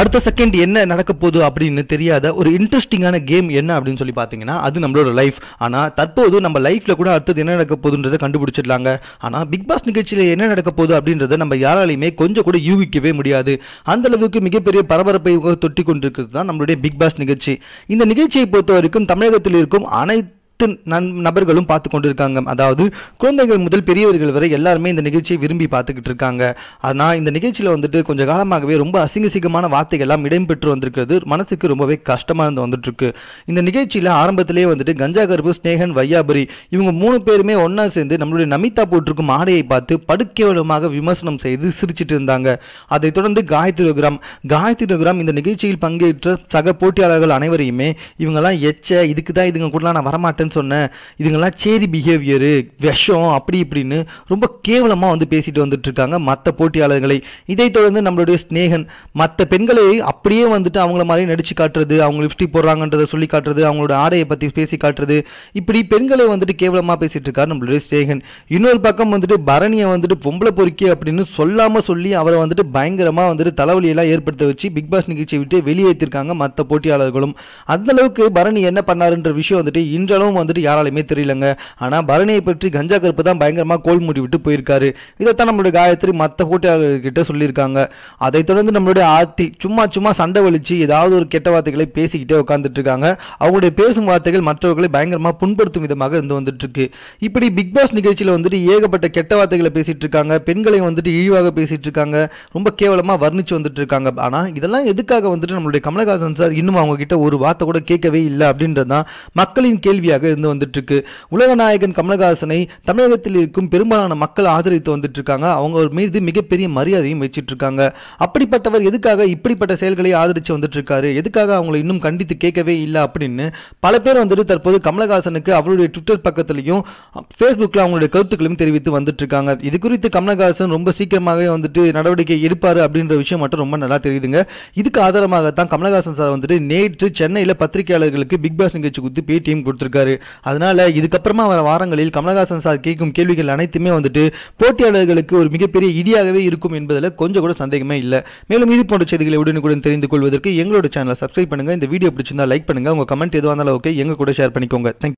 அடுத்த செகண்ட் என்ன நடக்க போகுது அப்படின்னு தெரியாத ஒரு இன்ட்ரெஸ்டிங்கான கேம் என்ன அப்படின்னு சொல்லி பார்த்தீங்கன்னா அது நம்மளோட லைஃப் ஆனால் தற்போது நம்ம லைஃப்பில் கூட அடுத்தது என்ன நடக்க போகுதுன்றதை கண்டுபிடிச்சிடலாங்க. ஆனால் பிக் பாஸ் நிகழ்ச்சியில் என்ன நடக்க போகுது அப்படின்றத நம்ம யாராலையுமே கொஞ்சம் கூட யூகிக்கவே முடியாது. அந்த அளவுக்கு மிகப்பெரிய பரபரப்பை தொட்டி கொண்டிருக்கிறது தான் நம்மளுடைய பிக் பாஸ் நிகழ்ச்சி. இந்த நிகழ்ச்சியை பொறுத்த வரைக்கும் தமிழகத்தில் இருக்கும் அனைத்து அனைத்து நன் நபர்களும் பார்த்து கொண்டிருக்காங்க. அதாவது குழந்தைகள் முதல் பெரியவர்கள் வரை எல்லாருமே இந்த நிகழ்ச்சியை விரும்பி பார்த்துக்கிட்டு இருக்காங்க. ஆனால் இந்த நிகழ்ச்சியில் வந்துட்டு கொஞ்சம் காலமாகவே ரொம்ப அசிங்கசிங்கமான வார்த்தைகள் எல்லாம் இடம்பெற்று வந்திருக்கிறது. மனசுக்கு ரொம்பவே கஷ்டமாக இருந்து வந்துட்டுருக்கு. இந்த நிகழ்ச்சியில் ஆரம்பத்திலேயே வந்துட்டு கஞ்சா கருப்பு ஸ்னேகன் வையாபுரி இவங்க மூணு பேருமே ஒன்றா சேர்ந்து நம்மளுடைய நமிதா போட்டிருக்கும் ஆடையை பார்த்து படுக்கேவலமாக விமர்சனம் செய்து சிரிச்சிட்டு இருந்தாங்க. அதைத் தொடர்ந்து காயத்ரி ரகுராம் காயத்ரி ரகுராம் இந்த நிகழ்ச்சியில் பங்கேற்ற சக போட்டியாளர்கள் அனைவரையுமே இவங்கெல்லாம் எச்ச இதுக்கு தான் இதுங்க கூடலாம் நான் வரமாட்டேன்னு சொன்னேன் இதுங்கெல்லாம் சேரி பிஹேவியரு விஷம் அப்படி இப்படின்னு ரொம்ப கேவலமாக வந்து பேசிட்டு வந்துட்டு இருக்காங்க மற்ற போட்டியாளர்களை. இதைத் தொடர்ந்து நம்மளுடைய ஸ்னேகன் மற்ற பெண்களை அப்படியே வந்துட்டு அவங்கள மாதிரி நடிச்சு காட்டுறது அவங்க லிப்ஸ்டிக் போடுறாங்கன்றதை சொல்லி காட்டுறது அவங்களோட ஆடையை பற்றி பேசி காட்டுறது இப்படி பெண்களை வந்துட்டு கேவலமாக பேசிட்டு இருக்காரு நம்மளுடைய ஸ்னேகன் இன்னொரு பக்கம் வந்துட்டு பரணியை வந்துட்டு பொம்பளை பொறுக்கி அப்படின்னு சொல்லாமல் சொல்லி அவரை வந்துட்டு பயங்கரமாக வந்துட்டு தலைவலியெல்லாம் ஏற்படுத்த வச்சு பிக் பாஸ் நிகழ்ச்சியை விட்டு வெளியேற்றிருக்காங்க மற்ற போட்டியாளர்களும். அந்த அளவுக்கு பரணி என்ன பண்ணாருன்ற விஷயம் வந்துட்டு இன்றளவும் வந்துட்டு யாராலையுமே தெரியலங்க. ஆனால் பரணியை பற்றி கஞ்சா கருப்பு தான் பயங்கரமாக கோல் மூடி விட்டு போயிருக்காரு. இதைத்தான் நம்மளுடைய காயத்ரி மற்ற போட்டியாளர்கிட்ட சொல்லியிருக்காங்க. அதைத் தொடர்ந்து நம்மளுடைய ஆர்த்தி சும்மா சும்மா சண்டை வலிச்சு ஏதாவது ஒரு கெட்ட வார்த்தைகளை பேசிக்கிட்டே உட்காந்துட்டு இருக்காங்க அவங்களுடைய பேசும் வார்த்தைகள் மற்றவர்களை பயங்கரமாக புண்படுத்தும் விதமாக இருந்து வந்துட்டு இருக்கு இப்படி பிக் பாஸ் நிகழ்ச்சியில் வந்துட்டு ஏகப்பட்ட கெட்ட வார்த்தைகளை பேசிட்டு இருக்காங்க பெண்களை வந்துட்டு இழிவாக பேசிட்டு இருக்காங்க ரொம்ப கேவலமாக வர்ணிச்சு வந்துட்டு இருக்காங்க ஆனால் இதெல்லாம் எதுக்காக வந்துட்டு நம்மளுடைய கமலஹாசன் சார் இன்னும் அவங்க கிட்ட ஒரு வார்த்தை கூட கேட்கவே இல்லை அப்படின்றது தான் மக்களின் கேள்வியாக இருந்து வந்துட்டு இருக்கு உலக நாயகன் கமலஹாசனை தமிழகத்தில் இருக்கும் பெரும்பாலான மக்கள் ஆதரித்து வந்துட்டு இருக்காங்க அவங்க ஒரு மீது மிகப்பெரிய மரியாதையும் வச்சிட்டு இருக்காங்க அப்படிப்பட்டவர் எதுக்காக இப்படிப்பட்ட செயல்களை ஆதரிச்சு வந்துட்டு இருக்காரு எதுக்காக அவங்களை இன்னும் கண்டித்து கேட்கவே இல்லை அப்படின்னு பல பேர் வந்துட்டு தற்போது கமலஹாசனுக்கு அவருடைய ட்விட்டர் பக்கத்துலையும் ஃபேஸ்புக்கில் அவங்களுடைய கருத்துக்களையும் தெரிவித்து வந்துட்டு இருக்காங்க இது குறித்து கமலஹாசன் ரொம்ப சீக்கிரமாகவே வந்துட்டு நடவடிக்கை எடுப்பார் அப்படின்ற விஷயம் மட்டும் ரொம்ப நல்லா தெரியுதுங்க. இதுக்கு ஆதாரமாகத்தான் கமலஹாசன் சார் வந்துட்டு நேற்று சென்னையில் பத்திரிகையாளர்களுக்கு பிக் பாஸ் நிகழ்ச்சி கொடுத்து பேட்டியும் கொடுத்துருக்காரு. அதனால இதுக்கப்புறமா வர வாரங்களில் கமலஹாசன் சார் கேட்கும் கேள்விகள் அனைத்துமே வந்துட்டு போட்டியாளர்களுக்கு ஒரு மிகப்பெரிய இடியாகவே இருக்கும் என்பதில் கொஞ்சம் கூட சந்தேகமே இல்லை. மேலும் இது போன்ற செய்திகளை உடனுக்குடன் தெரிந்து கொள்வதற்கு எங்களோட சேனலை சப்ஸ்கிரைப் பண்ணுங்க. இந்த வீடியோ பிடிச்சிருந்தா லைக் பண்ணுங்க. உங்க கமெண்ட் எதுவாக இருந்தாலும் ஓகே எங்க கூட ஷேர் பண்ணிக்கோங்க. தேங்க்